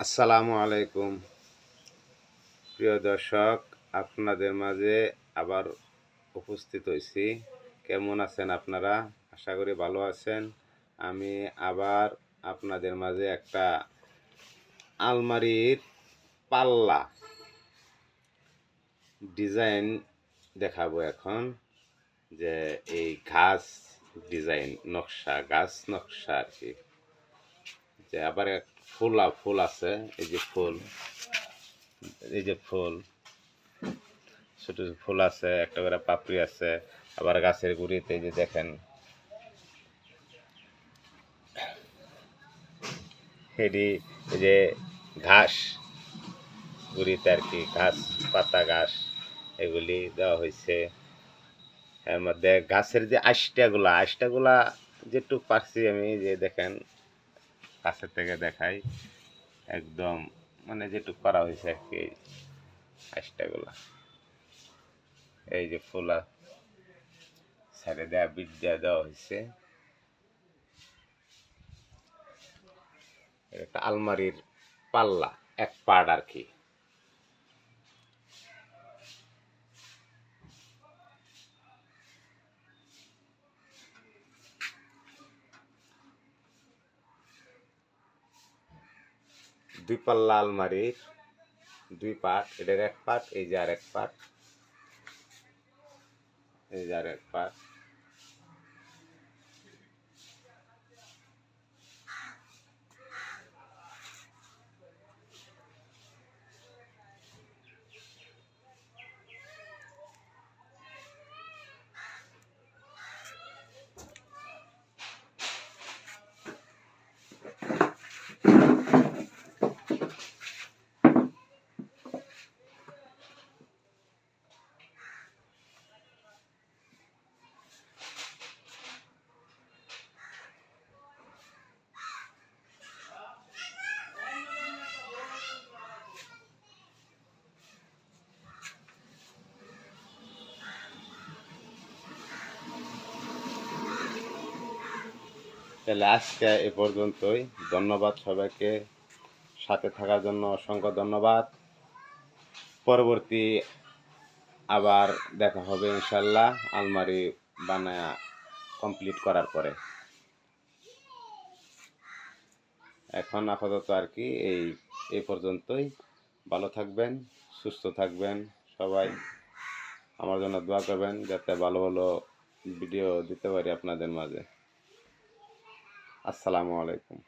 আসসালামু আলাইকুম। প্রিয় দর্শক, আপনাদের মাঝে আবার উপস্থিত হয়েছি। কেমন আছেন আপনারা? আশা করি ভালো আছেন। আমি আবার আপনাদের মাঝে একটা আলমারির পাল্লা ডিজাইন দেখাবো এখন। যে এই ঘাস ডিজাইন, নকশা, গাছ নকশা আর কি। আবার ফুল ফুল আছে, এই যে ফুল, এই যে ফুল, ছোট ফুল আছে, একটা করে পাপড়ি আছে, আবার গাছের গুড়িতে যে দেখেন, হেডি, এই যে ঘাস, গুড়িতে আর কি ঘাস, পাতা ঘাস, এগুলি দেওয়া হয়েছে। এর মধ্যে গাছের যে আষ্টাগুলা আষ্টাগুলা যেটুক পারছি আমি যে দেখেন কাছের থেকে দেখাই। একদম মানে যেটু করা হয়েছে আর কি আষ্টাগুলা এই যে ফুলা সাইডে দেওয়া বিট দেওয়া দেওয়া হয়েছে একটা আলমারির পাল্লা, এক পার্ট আর কি। দুই পাল্লা আলমারির দুই পার্ট এটার এক পার্ট এই যে আর এক পার্ট এই যে আর এক পার্ট তাহলে আজকে এ পর্যন্তই। ধন্যবাদ সবাইকে। সাথে থাকার জন্য অসংখ্য ধন্যবাদ। পরবর্তী আবার দেখা হবে ইনশাল্লাহ আলমারি বানায়া কমপ্লিট করার পরে। এখন আপাতত আর কি এই এই পর্যন্তই। ভালো থাকবেন, সুস্থ থাকবেন সবাই। আমার জন্য দোয়া করবেন যাতে ভালো ভালো ভিডিও দিতে পারি আপনাদের মাঝে। আসসালামু আলাইকুম।